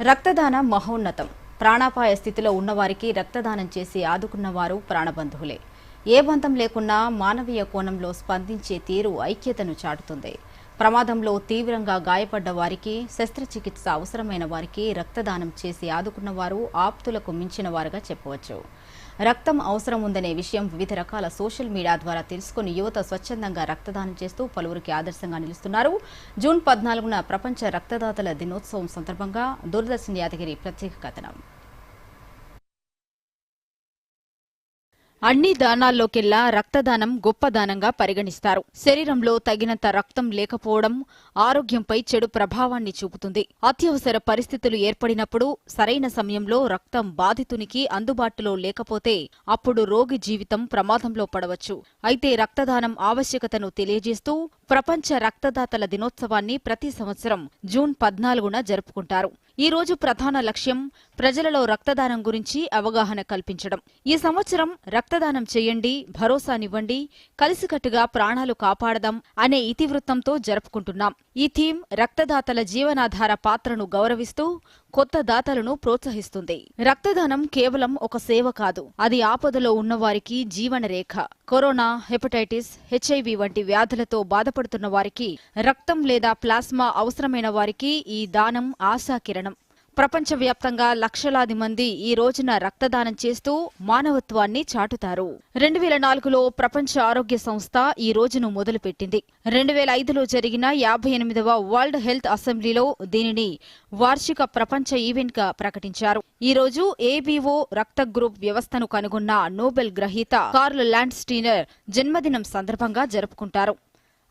రక్తదానం మహోన్నతం. ప్రాణాపాయ స్థితిలో ఉన్నవారికి రక్తదానం చేసి ఆదుకున్న వారు ప్రాణబంధువులే. ఏ బంధం లేకున్నా మానవీయ కోణంలో స్పందించే తీరు ఐక్యతను చాటుతుంది. ప్రమాదంలో తీవ్రంగా గాయపడ్డ వారికి శస్త్రచికిత్స అవసరమైన వారికి రక్తదానం చేసి ఆదుకున్న వారు ఆప్తులకు మించిన వారుగా చెప్పవచ్చు. రక్తం అవసరం ఉందనే విషయం వివిధ రకాల సోషల్ మీడియా ద్వారా తెలుసుకుని యువత స్వచ్ఛందంగా రక్తదానం చేస్తూ పలువురికి ఆదర్శంగా నిలుస్తున్నారు. జూన్ పద్నాలుగున ప్రపంచ రక్తదాతల దినోత్సవం సందర్భంగా దూరదర్శన్ యాదగిరి ప్రత్యేక కథనం. అన్ని దానాల్లోకెల్లా రక్తదానం గొప్ప దానంగా పరిగణిస్తారు. శరీరంలో తగినంత రక్తం లేకపోవడం ఆరోగ్యంపై చెడు ప్రభావాన్ని చూపుతుంది. అత్యవసర పరిస్థితులు ఏర్పడినప్పుడు సరైన సమయంలో రక్తం బాధితునికి అందుబాటులో లేకపోతే అప్పుడు రోగి జీవితం ప్రమాదంలో పడవచ్చు. అయితే రక్తదానం ఆవశ్యకతను తెలియజేస్తూ ప్రపంచ రక్తదాతల దినోత్సవాన్ని ప్రతి సంవత్సరం జూన్ పద్నాలుగున జరుపుకుంటారు. ఈ రోజు ప్రధాన లక్ష్యం ప్రజలలో రక్తదానం గురించి అవగాహన కల్పించడం. ఈ సంవత్సరం రక్తదానం చేయండి భరోసానివ్వండి కలిసికట్టుగా ప్రాణాలు కాపాడదాం అనే ఇతివృత్తంతో జరుపుకుంటున్నాం. ఈ థీమ్ రక్తదాతల జీవనాధార పాత్రను గౌరవిస్తూ కొత్త దాతలను ప్రోత్సహిస్తుంది. రక్తదానం కేవలం ఒక సేవ కాదు అది ఆపదలో ఉన్నవారికి జీవనరేఖ కరోనా హెపటైటిస్ హెచ్ఐవి వంటి వ్యాధులతో బాధపడుతున్న వారికి రక్తం లేదా ప్లాస్మా అవసరమైన వారికి ఈ దానం ఆశాకిరణం. ప్రపంచవ్యాప్తంగా లక్షలాది మంది ఈ రోజున రక్తదానం చేస్తూ మానవత్వాన్ని చాటుతారు. రెండు వేల నాలుగులో ప్రపంచ ఆరోగ్య సంస్థ ఈ రోజును మొదలుపెట్టింది. రెండు వేల ఐదులో జరిగిన యాభై ఎనిమిదవ వరల్డ్ హెల్త్ అసెంబ్లీలో దీనిని వార్షిక ప్రపంచ ఈవెంట్గా ప్రకటించారు. ఈ రోజు ఏబీఓ రక్త గ్రూప్ వ్యవస్థను కనుగొన్న నోబెల్ గ్రహీత కార్ల్ ల్యాండ్ స్టీనర్ జన్మదినం సందర్భంగా జరుపుకుంటారు.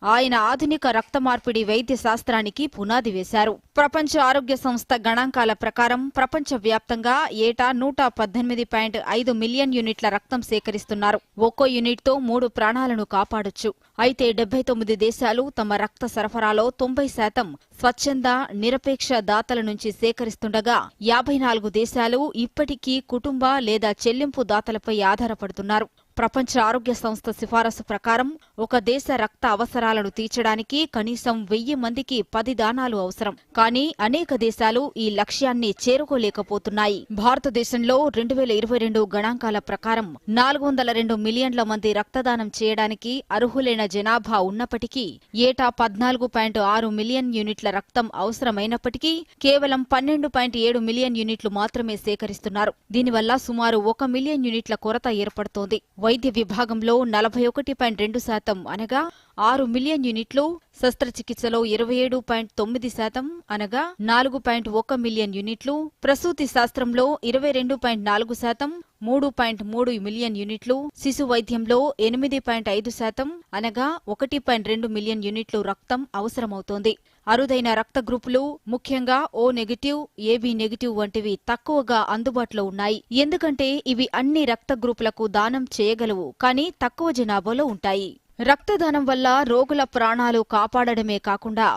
ఆయన ఆధునిక రక్త మార్పిడి వైద్య శాస్త్రానికి పునాది వేశారు. ప్రపంచ ఆరోగ్య సంస్థ గణాంకాల ప్రకారం ప్రపంచ వ్యాప్తంగా ఏటా నూట పద్దెనిమిది పాయింట్ ఐదు మిలియన్ యూనిట్ల రక్తం సేకరిస్తున్నారు. ఒక్కో యూనిట్తో మూడు ప్రాణాలను కాపాడొచ్చు. అయితే డెబ్బై తొమ్మిది దేశాలు తమ రక్త సరఫరాలో తొంభై శాతం స్వచ్ఛంద నిరపేక్ష దాతల నుంచి సేకరిస్తుండగా యాభై నాలుగు దేశాలు ఇప్పటికీ కుటుంబ లేదా చెల్లింపు దాతలపై ఆధారపడుతున్నారు. ప్రపంచ ఆరోగ్య సంస్థ సిఫారసు ప్రకారం ఒక దేశ రక్త అవసరాలను తీర్చడానికి కనీసం వెయ్యి మందికి పది దానాలు అవసరం. కానీ అనేక దేశాలు ఈ లక్ష్యాన్ని చేరుకోలేకపోతున్నాయి. భారతదేశంలో రెండు వేల ఇరవై రెండు గణాంకాల ప్రకారం నాలుగు వందల రెండు మిలియన్ల మంది రక్తదానం చేయడానికి అర్హులైన జనాభా ఉన్నప్పటికీ ఏటా పద్నాలుగు పాయింట్ ఆరు మిలియన్ యూనిట్ల రక్తం అవసరమైనప్పటికీ కేవలం పన్నెండు పాయింట్ ఏడు మిలియన్ యూనిట్లు మాత్రమే సేకరిస్తున్నారు. దీనివల్ల సుమారు ఒక మిలియన్ యూనిట్ల కొరత ఏర్పడుతోంది. వైద్య విభాగంలో నలభై ఒకటి పాయింట్ రెండు శాతం అనగా ఆరు మిలియన్ యూనిట్లు శస్త్రచికిత్సలో ఇరవై ఏడు పాయింట్ తొమ్మిది శాతం అనగా నాలుగు పాయింట్ ఒక మిలియన్ యూనిట్లు ప్రసూతి శాస్త్రంలో ఇరవై రెండు పాయింట్ నాలుగు శాతం మూడు పాయింట్ మూడు మిలియన్ యూనిట్లు శిశు వైద్యంలో ఎనిమిది పాయింట్ ఐదు శాతం అనగా ఒకటి పాయింట్ రెండు మిలియన్ యూనిట్లు రక్తం అవసరమవుతోంది. అరుదైన రక్త గ్రూపులు ముఖ్యంగా ఓ నెగటివ్ ఏబీ నెగిటివ్ వంటివి తక్కువగా అందుబాటులో ఉన్నాయి. ఎందుకంటే ఇవి అన్ని రక్త గ్రూపులకు దానం చేయగలవు కానీ తక్కువ జనాభాలో ఉంటాయి. రక్తదానం వల్ల రోగుల ప్రాణాలు కాపాడడమే కాకుండా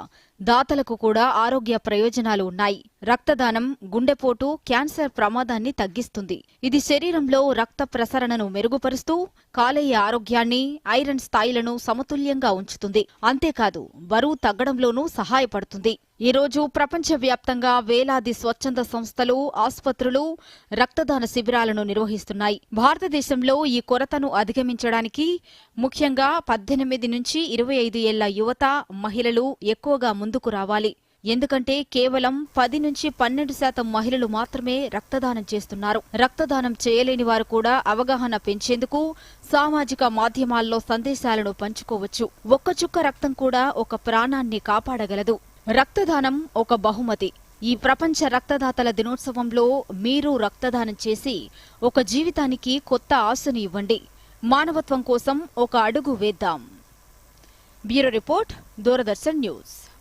దాతలకు కూడా ఆరోగ్య ప్రయోజనాలు ఉన్నాయి. రక్తదానం గుండెపోటు క్యాన్సర్ ప్రమాదాన్ని తగ్గిస్తుంది. ఇది శరీరంలో రక్త ప్రసరణను మెరుగుపరుస్తూ కాలేయ ఆరోగ్యాన్ని ఐరన్ స్థాయిలను సమతుల్యంగా ఉంచుతుంది. అంతేకాదు బరువు తగ్గడంలోనూ సహాయపడుతుంది. ఈరోజు ప్రపంచవ్యాప్తంగా వేలాది స్వచ్ఛంద సంస్థలు ఆసుపత్రులు రక్తదాన శిబిరాలను నిర్వహిస్తున్నాయి. భారతదేశంలో ఈ కొరతను అధిగమించడానికి ముఖ్యంగా పద్దెనిమిది నుంచి ఇరవై ఐదు ఏళ్ళ యువత మహిళలు ఎక్కువగా ముందుకు రావాలి. ఎందుకంటే కేవలం పది నుంచి పన్నెండు శాతం మహిళలు మాత్రమే రక్తదానం చేస్తున్నారు. రక్తదానం చేయలేని వారు కూడా అవగాహన పెంచేందుకు సామాజిక మాధ్యమాల్లో సందేశాలను పంచుకోవచ్చు. ఒక్క చుక్క రక్తం కూడా ఒక ప్రాణాన్ని కాపాడగలదు. రక్తదానం ఒక బహుమతి. ఈ ప్రపంచ రక్తదాతల దినోత్సవంలో మీరు రక్తదానం చేసి ఒక జీవితానికి కొత్త ఆశను ఇవ్వండి. మానవత్వం కోసం ఒక అడుగు వేద్దాం. Bureau report Doordarshan news.